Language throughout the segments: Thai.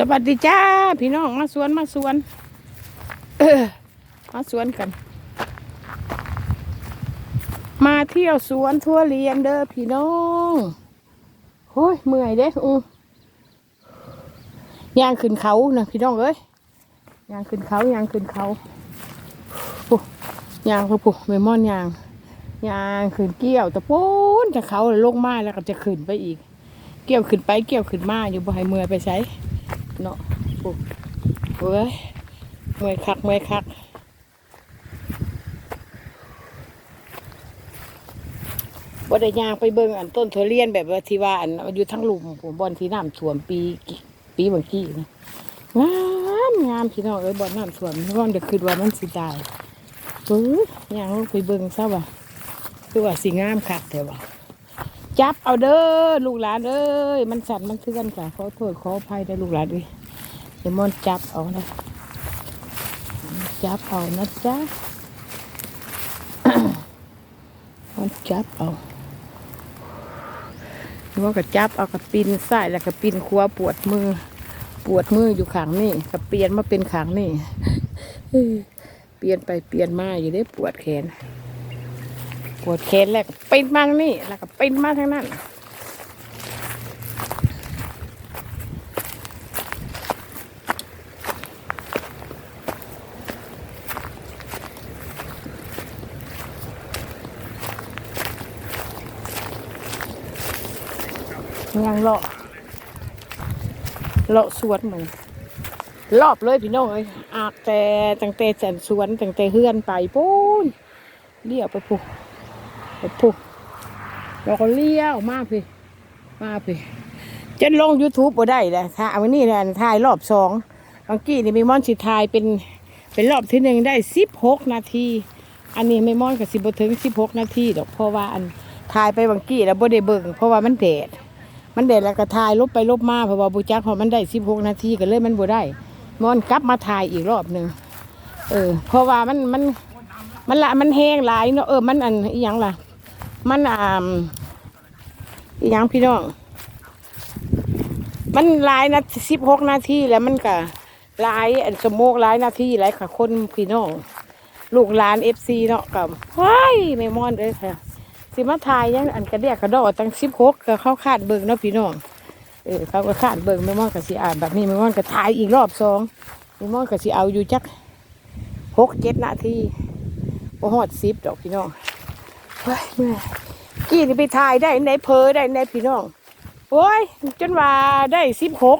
สวัสดีจ้า พี่น้องมาสวนมาสวนมาสวนกัน มาเที่ยวสวนทั่วเรียนเด้อพี่น้องโอ้ยเมื่อยเด้อืย่างขึ้นเขานะพี่น้องเอ้ยย่างขึ้นเขาย่างขึ้นเขาปุ๊ย่างปุ๊เมมอนย่างย่างขึ้นเกี้ยวตะปูนจะเขาลงมาแล้วก็จะขึ้นไปอีก เกี่ยวขึ้นไปเกี่ยวขึ้นมาอยู่บ่ให้เมื่อยไปใช้ เนาะปุ๊เว้ยเมื่อยคักเมื่อยคักบ่ได้ยางไปเบิ่งอันต้นทุเรียนแบบว่าที่ว่าอันอยู่ทั้งหลุมผมบอนที่น้ำท่วมปีปีบางกี้นะงามงามพี่น้องเอ้ยบอนน้ำท่วมร้อนเดี๋ยวคืนว่ามันสิตายเอ้ยย่างลงไปเบิ่งซะว่าคือว่าสิงามคักแต่ว่า จับเอาเด้อลูกหลานเอ้ยมันสั่นมันเทือนค่ะขอโทษขออภัยได้อลูกหลานเอ้ยเดี๋ยวมอนจับเอานะจับเอานะจ๊ะมันจับเอาว่าก็จับเอากับปินใส่แล้วก็ปินครัวปวดมือ ปวดมืออยู่ขางนี่ก็เปลี่ยนมาเป็นขางนี่เปลี่ยนไปเปลี่ยนมาอยู่ได้ปวดแขน วดแขนแล้วก็เป็นมาทางนี่แล้วก็เป็นมาทางนั้นยังเลาะเลาะสวนเหมือนรอบเลยพี่น้องเอ้ยอาบแต่ตั้งแต่จันสวนตั้งแต่เฮือนไปปูนเลี้ยวไปผูไปผูเราก็เลี้ยวมาพี่ มาพี่จนลง YouTube บ่ได้เลยถ้าวันนี้นี่ยถ่ายรอบสองบางกี้นี่มีมอนสิถ่ายเป็นเป็นรอบที่หนึ่งได้สิบหกนาที อันนี้ไม่มอนกับสิบถึงสิบหกนาทีดอกเพราะว่าอันถ่ายไปบางกี้แล้วบ่ได้เบิ่งเพราะว่ามันแดดมันแดดแล้วก็ถ่ายลบไปลบมาเพราะว่าบูจักพอมันได้สิบหกนาทีก็เลยมันบ่ได้มอนกลับมาถ่ายอีกรอบหนึ่งเออ เพราะว่ามันมันมันละมันแห้งหลายเนาะเออมันอันอีหยังล่ะ มันอ่าอีหยังพี่น้อง มันหลายนาทีสิบหกนาทีแล้วมันก็หลายอันสมโมกหลายนาทีหลายค่ะคนพี่น้อง ลูกหลานเอฟซีเนาะกับว้ายไม่มอนเลยค่ะ สิมาทายยังอันกระเดียกกระดอตั้งสิบหกก็เข้าคาดเบิ่งเนาะพี่น้องเออเขาก็คาดเบิ่งไม่มอนกับสิอ่านแบบนี้ไม่มอนก็ทายอีกรอบสองไม่มอนกับสิเอาอยู่จักหกเจ็ดนาทีพอหอดสิบดอกพี่น้อง เฮ้ยเมื่อกี่นี่ไปทายได้ในเพอได้ในพี่น้องโอ้ยจนว่าได้สิบหก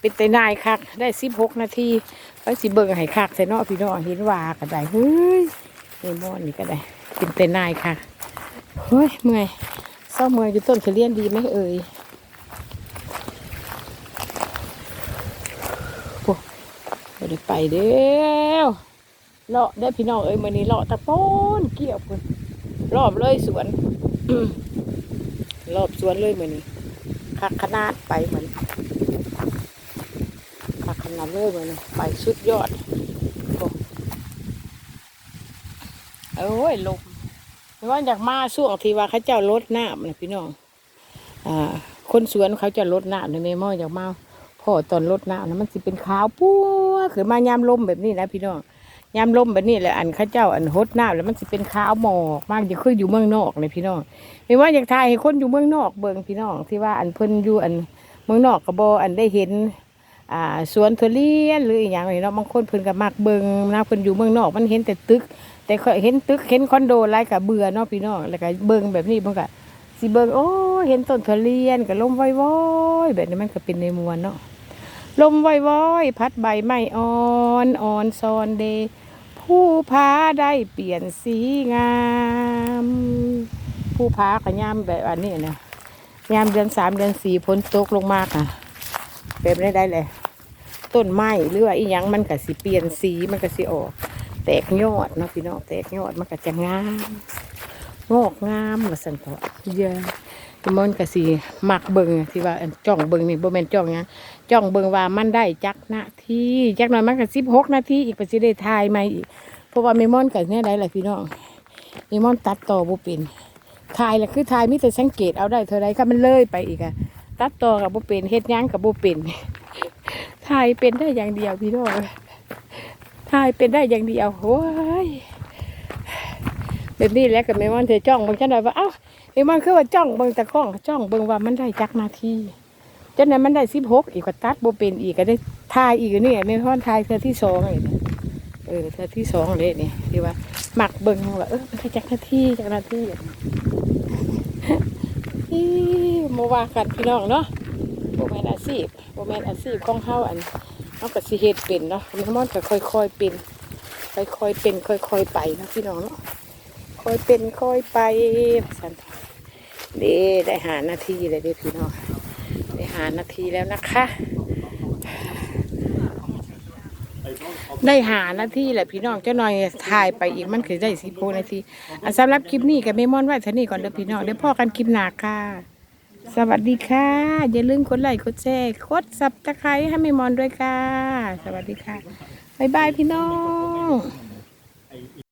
เป็นแต่นายคัก ได้สิบหกนาทีไปสิเบิ่งให้คักแต่นาะพี่น้องเห็นว่าก็ได้เฮ้ยไม่มอนนี่ก็ได้ เป็นแต่นายคักเฮ้ยเมื่อยเศร้าเมื่อยอยู่ต้นทุเรียนดีไหมเอ่ยโอ้ไม่ไปเด้วเลาะได้พี่น้องเอ้ยมื่อนี้เลาะตะโปนเกี่ยวคน รอบเลยสวน รอบสวนเลยมื่อนี้คักขนาดไปเหมือนคักขนาดเลยเหมือนไปสุดยอดโอ้เอ้ยลมไม่ว่าอยากมาช่วงที่ว่าเขาเจ้าลดน้ำนะพี่น้องอ่าคนสวนเขาจะลดน้ำในเมมออยากมาพ่อตอนลดน้ำนะมันสิเป็นขาวปัวคือมายามลมแบบนี้นะพี่น้อง ยามลมแบบนี้แหละอันเขาเจ้าอันฮดน้ำแล้วมันสิเป็นขาวหมอกมากจะคืออยู่เมืองนอกเลยพี่น้องไม่ว่าอยากทายให้คนอยู่เมืองนอกเบิ่งพี่น้องที่ว่าอันเพิ่นอยู่อันเมืองนอกกระบออันได้เห็นอ่าสวนทุเรียนหรืออย่างนี้เนาะบางคนเพิ่นก็มักเบิ่งนะเพิ่นอยู่เมืองนอกมันเห็นแต่ตึก แต่เคยเห็นตึกเห็นคอนโดอะไรกับเบื่อเนาะพี่น้องแล้วก็เบิ่งแบบนี้มันก็สิเบิ่งโอ้เห็นต้นทุเรียนก็ลมว้อยแบบนี้มันก็เป็นในมวลเนาะลมว้อยๆพัดใบไม้อ่อนอ่อนซอนเด ผู้พาได้เปลี่ยนสีงาม ผู้พาก็ยามแบบอันนี้นะยามเดือนสามเดือนสี่ฝนตกลงมากอะแบบนี้ได้เลย ต้นไม้หรือว่าอีหยังมันก็สิเปลี่ยนสีมันก็สิออก แตกยอดเนาะพี่น้องแตกยอดมันก็จะงามงอกงามว่าสันตอเยอะ แต่มันก็สิมักเบิงที่ว่าจ้องเบิงนี่โบแมนจ้องหยังจ้องเบิงว่ามันได้จักนาทีจักหน่อยมันก็สิบหกนาทีอีกไปสิได้ทายใหมอีกเพราะว่าเมมอนก็เนี่ยได้แหละพี่น้องเมมอนตัดต่อบ่เป็นทายแหละคือทายมิแต่สังเกตเอาได้เท่าไรค่ะมันเลยไปอีกอะตัดต่อกับบ่เป็นเฮ็ดยังกับบ่เป็นถ่ายเป็นได้อย่างเดียวพี่น้องถ่ายเป็นได้อย่างเดียวโอ้ย แบบนี้แหล้วกับแม่มันเธอจ้องเบิ่งจังไดว่าเอ้าแม่มันคือว่าจ้องเบิ่งตะข้องจ้องเบิ่งว่ามันได้จักนาทีจังนั้นมันได้สิบหกอีกก็ตัดบ่เป็นอีกก็ได้ถ่ายอีกนี่แม่พ่อนถ่ายเธอที่สองเลยเนี่เออเธอที่สองเลยนี่ที่ว่าหมักเบิ่งว่าเออมันได้จักนาทีจักนาทีอีโมว่ากันพี่น้องเนาะโบแมนอาชีพโบแมนอาชีพของเฮาอันเฮาก็สิเฮ็ดเป็นเนาะแม่มอนก็ค่อยๆเป็น ค่อยๆเป็น ค่อยๆไปนะพี่น้องเนาะ ค่อยเป็นค่อยไปสันเด้ได้หานาทีเลยเด้พี่น้องได้หานาทีแล้วนะคะ ได้หานาทีแหละพี่น้องเจ้าหน่อยถ่ายไปอีกมันคือได้สิบนาทีอะสำหรับคลิปนี้กับแม่มอนไว้เท่านี้ก่อนเด้อพี่น้องเดี๋ยวพ่อกันคลิปหน้าค่ะสวัสดีค่ะ อย่าลืมกดไลค์กดแชร์กดซับตะไคร้ให้แม่มอนด้วยค่ะ สวัสดีค่ะ บ๊ายบายพี่น้อง